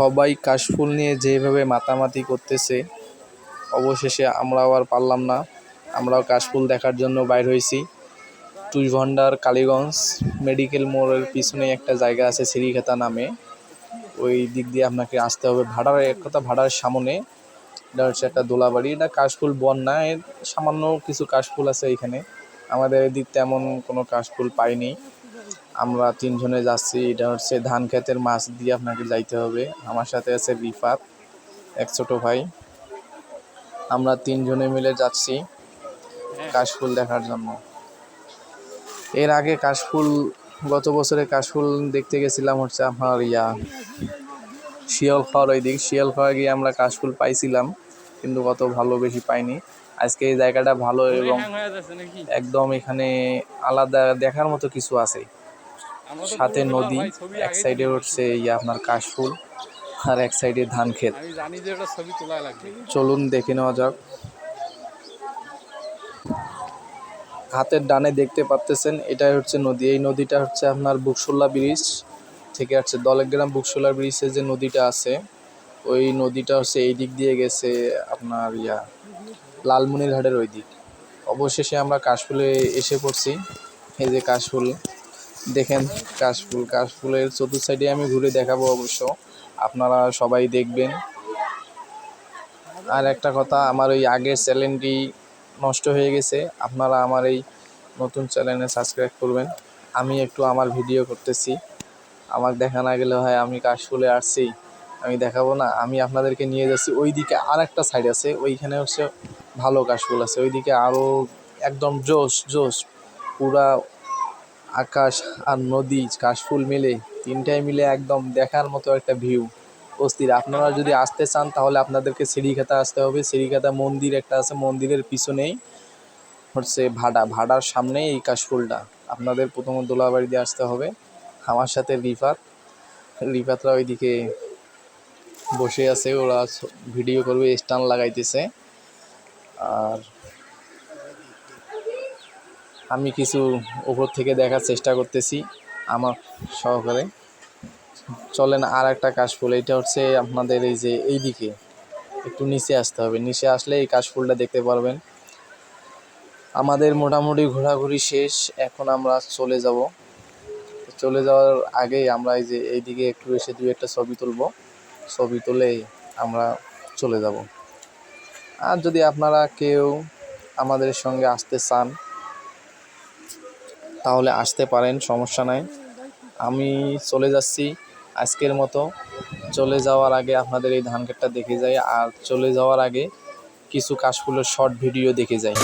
সবাই কাশফুল নিয়ে যেভাবে মাতামাতি করতেছে, অবশেষে আমরাও আর পারলাম না। আমরাও কাশফুল দেখার জন্য বাইর হয়েছি। তুষভান্ডার, কালীগঞ্জ মেডিকেল মোড়ের পিছনে একটা জায়গা আছে সিরিখাতা নামে। ওই দিক দিয়ে আপনাকে আসতে হবে ভাড়ার, এক কথা ভাড়ার সামনে। এটা হচ্ছে একটা দোলাবাড়ি, এটা কাশফুল বন না এর সামান্য কিছু কাশফুল আছে এখানে। আমাদের এদিক তেমন কোনো কাশফুল পাইনি। আমরা তিনজনে যাচ্ছি এটা হচ্ছে ধান ক্ষেতের মাছ দিয়ে আপনাকে যাইতে হবে। আমার সাথে আছে রিফাত এক ছোট ভাই। আমরা তিনজনে মিলে যাচ্ছি কাশফুল দেখার জন্য। এর আগে কাশফুল গত বছরে কাশফুল দেখতে গেছিলাম হচ্ছে আপনার ইয়া শিয়াল খাওয়ার ওই দিক শিয়াল খাওয়া গিয়ে আমরা কাশফুল পাইছিলাম কিন্তু কত ভালো বেশি পাইনি। আজকে এই জায়গাটা ভালো এবং একদম এখানে আলাদা দেখার মতো কিছু আছে। সাথে নদী এক সাইডে হচ্ছে ইয়ে আপনার কাশফুল আর এক সাইডে ধান ক্ষেত। চলুন দেখে নেওয়া যাক। হাতের ডানে দেখতে পাচ্তেছেন এটাই হচ্ছে নদী। এই নদীটা হচ্ছে আপনার বুকশোল্লা ব্রিজ থেকে হচ্ছে দলেগ্রাম বুকশোল্লা ব্রিজে যে নদীটা আছে ওই নদীটা হচ্ছে এই দিক দিয়ে গেছে আপনার ইয়া লালমনিরহাটের ওই দিক। অবশেষে আমরা কাশফুলে এসে পড়ছি। এই যে কাশফুল। দেখেন, কাশফুল, কাশফুলের চতুর্থ সাইডে আমি ঘুরে দেখাবো অবশ্য। আপনারা সবাই দেখবেন। আর একটা কথা, আমার ওই আগের চ্যানেলটি নষ্ট হয়ে গেছে। আপনারা আমার এই নতুন চ্যানেলে সাবস্ক্রাইব করবেন। আমি একটু আমার ভিডিও করতেছি। আমার দেখা না গেলে হয় আমি কাশফুলে আসছি। আমি দেখাবো না। আমি আপনাদেরকে নিয়ে যাচ্ছি। ওই দিকে আর একটা সাইড আছে। ওইখানে হচ্ছে ভালো কাশফুল আছে। ওইদিকে আরও একদম জোশ জোশ। পুরা আকাশ আর নদী, কাশফুল মিলে, তিনটাই মিলে একদম দেখার মতো একটা ভিউ অস্থির। আপনারা যদি আসতে চান, তাহলে আপনাদেরকে সিঁড়িখাতা আসতে হবে। সিঁড়িখাতা মন্দির একটা আছে, মন্দিরের পিছনেই হচ্ছে ভাড়া। ভাড়ার সামনেই এই কাশফুলটা। আপনাদের প্রথমত দোলাবাড়ি দিয়ে আসতে হবে। আমার সাথে রিফাত। রিফাতরা ওইদিকে বসে আছে। ওরা ভিডিও করবে স্টান লাগাইতেছে। আর আমি কিছু উপর থেকে দেখার চেষ্টা করতেছি আমার সহকারে। চলেন আর একটা কাশফুল এটা হচ্ছে আপনাদের এই যে এই দিকে একটু নিচে আসতে হবে। নিচে আসলে এই কাশফুলটা দেখতে পারবেন। আমাদের মোটামুটি ঘোরাঘুরি শেষ, এখন আমরা চলে যাব। চলে যাওয়ার আগেই আমরা এই যে এইদিকে একটু এসে দুই একটা ছবি তুলব। ছবি তুলে আমরা চলে যাব। আর যদি আপনারা কেউ আমাদের সঙ্গে আসতে চান তাহলে আসতে পারেন, সমস্যা নাই। আমি চলে যাচ্ছি আজকের মতো। চলে যাওয়ার আগে আপনাদের এই ধান খেতটা দেখে যাই, আর চলে যাওয়ার আগে কিছু কাশফুলের শর্ট ভিডিও দেখে যাই।